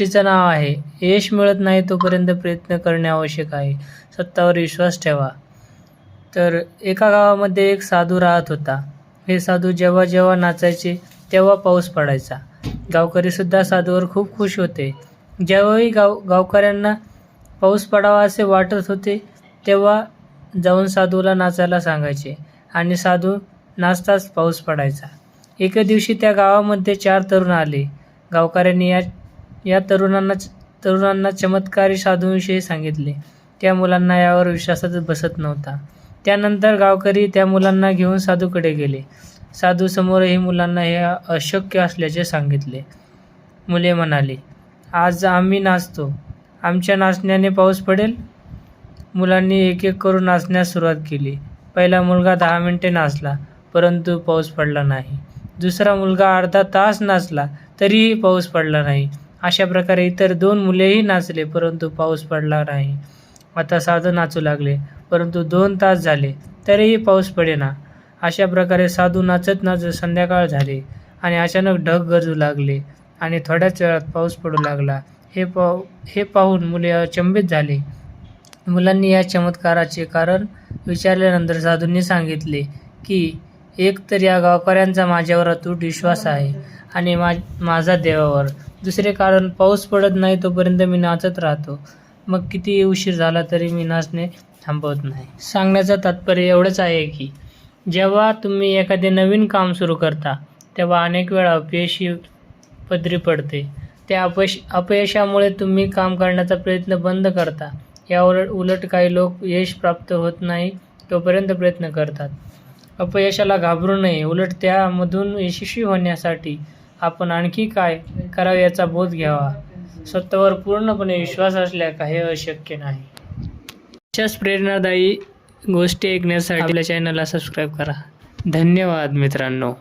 गोष्टीचं नाव आहे. यश मिळत नाही तोपर्यंत प्रयत्न करणे आवश्यक आहे. स्वतःवर विश्वास ठेवा. तर एका गावामध्ये एक साधू राहत होता. हे साधू जेव्हा जेव्हा नाचायचे तेव्हा पाऊस पडायचा. गावकरीसुद्धा साधूवर खूप खुश होते. ज्यावेळी गाव गावकऱ्यांना पाऊस पडावा असे वाटत होते तेव्हा जाऊन साधूला नाचायला सांगायचे आणि साधू नाचताच पाऊस पडायचा. एके दिवशी त्या गावामध्ये चार तरुण आले. गावकऱ्यांनी या या तरुणांना तरुणांना चमत्कारी साधूंविषयी सांगितले. त्या मुलांना यावर विश्वासच बसत नव्हता. त्यानंतर गावकरी त्या मुलांना घेऊन साधूकडे गेले. साधूसमोरही मुलांना हे अशक्य असल्याचे सांगितले. मुले म्हणाली आज आम्ही नाचतो. आमच्या नाचण्याने पाऊस पडेल? मुलांनी एक एक करून नाचण्यास सुरुवात केली. पहिला मुलगा दहा मिनटे नाचला परंतु पाऊस पडला नाही. दुसरा मुलगा अर्धा तास नाचला तरीही पाऊस पडला नाही. अशा प्रकारे इतर दोन मुलेही नाचले परंतु पाऊस पडला नाही. आता साधू नाचू लागले परंतु दोन तास झाले तरीही पाऊस पडेना. अशा प्रकारे साधू नाचत नाचत संध्याकाळ झाली आणि अचानक ढग गरजू लागले आणि थोड्याच वेळात पाऊस पडू लागला. हे पाहू हे पाहून मुले अचंबित झाले. मुलांनी या चमत्काराचे कारण विचारल्यानंतर साधूंनी सांगितले की एक तर या गावकऱ्यांचा माझ्यावर अतूट विश्वास आहे आणि मा माझा देवावर. दुसरे कारण पाऊस पडत नाही तोपर्यंत मी नाचत राहतो. मग किती उशीर झाला तरी मी नाचणे थांबवत नाही. सांगण्याचं तात्पर्य एवढंच आहे की जेव्हा तुम्ही एखादे नवीन काम सुरू करता तेव्हा अनेक वेळा अपयशी पदरी पडते. त्या अपयश अपयशामुळे तुम्ही काम करण्याचा प्रयत्न बंद करता. यावर उलट काही लोक यश प्राप्त होत नाही तोपर्यंत प्रयत्न करतात. अपयशाला घाबरू नये. उलट त्यामधून यशस्वी होण्यासाठी आपण आणखी काय करावे याचा बोध घ्यावा. स्वतःवर पूर्णपणे विश्वास असल्या काही अशक्य नाही. अशाच प्रेरणादायी गोष्टी ऐकण्यासाठी आपल्या चॅनलला सबस्क्राईब करा. धन्यवाद मित्रांनो.